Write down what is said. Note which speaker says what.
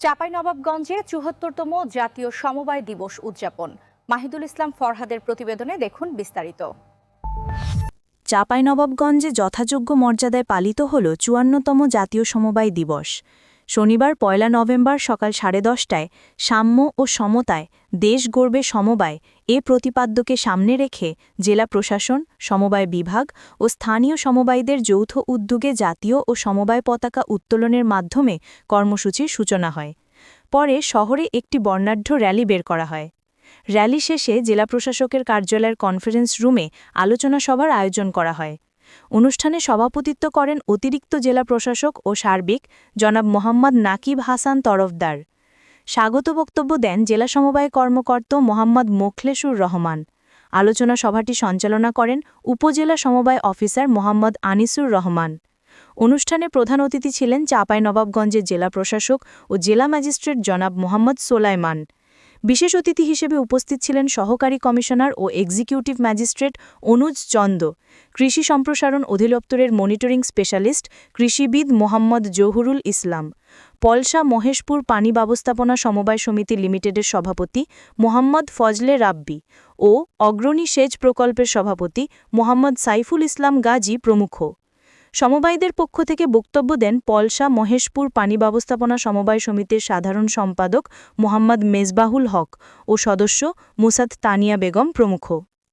Speaker 1: চাঁপাইনবাবগঞ্জে চুহাত্তরতম জাতীয় সমবায় দিবস উদযাপন। মাহিদুল ইসলাম ফরহাদের প্রতিবেদনে দেখুন বিস্তারিত।
Speaker 2: চাঁপাইনবাবগঞ্জে যথাযোগ্য মর্যাদায় পালিত হল চুয়ান্নতম জাতীয় সমবায় দিবস। শনিবার পয়লা নভেম্বর সকাল সাড়ে দশটায় সাম্য ও সমতায়, দেশ গড়বে সমবায়, এ প্রতিপাদ্যকে সামনে রেখে জেলা প্রশাসন, সমবায় বিভাগ ও স্থানীয় সমবায়দের যৌথ উদ্যোগে জাতীয় ও সমবায় পতাকা উত্তোলনের মাধ্যমে কর্মসূচির সূচনা হয়। পরে শহরে একটি বর্ণাঢ্য র্যালি বের করা হয়। র্যালি শেষে জেলা প্রশাসকের কার্যালয়ের কনফারেন্স রুমে আলোচনা সভার আয়োজন করা হয়। অনুষ্ঠানে সভাপতিত্ব করেন অতিরিক্ত জেলা প্রশাসক ও সার্বিক জনাব মোহাম্মদ নাকিব হাসান তরফদার। স্বাগত বক্তব্য দেন জেলা সমবায় কর্মকর্তা মোহাম্মদ মোখলেসুর রহমান। আলোচনা সভাটি সঞ্চালনা করেন উপজেলা সমবায় অফিসার মোহাম্মদ আনিসুর রহমান। অনুষ্ঠানে প্রধান অতিথি ছিলেন চাঁপাইনবাবগঞ্জের জেলা প্রশাসক ও জেলা ম্যাজিস্ট্রেট জনাব মোহাম্মদ সোলাইমান। বিশেষ অতিথি হিসেবে উপস্থিত ছিলেন সহকারী কমিশনার ও এক্সিকিউটিভ ম্যাজিস্ট্রেট অনুজ চন্দ, কৃষি সম্প্রসারণ অধিদপ্তরের মনিটরিং স্পেশালিস্ট কৃষিবিদ মোহাম্মদ জহুরুল ইসলাম, পলসা মহেশপুর পানি ব্যবস্থাপনা সমবায় সমিতি লিমিটেডের সভাপতি মোহাম্মদ ফজলে রাব্বি ও অগ্রণী সেচ প্রকল্পের সভাপতি মোহাম্মদ সাইফুল ইসলাম গাজী প্রমুখ। সমবায়ীদের পক্ষ থেকে বক্তব্য দেন পলসা মহেশপুর পানি ব্যবস্থাপনা সমবায় সমিতির সাধারণ সম্পাদক মোহাম্মদ মেজবাহুল হক ও সদস্য মুসাদ তানিয়া বেগম প্রমুখ।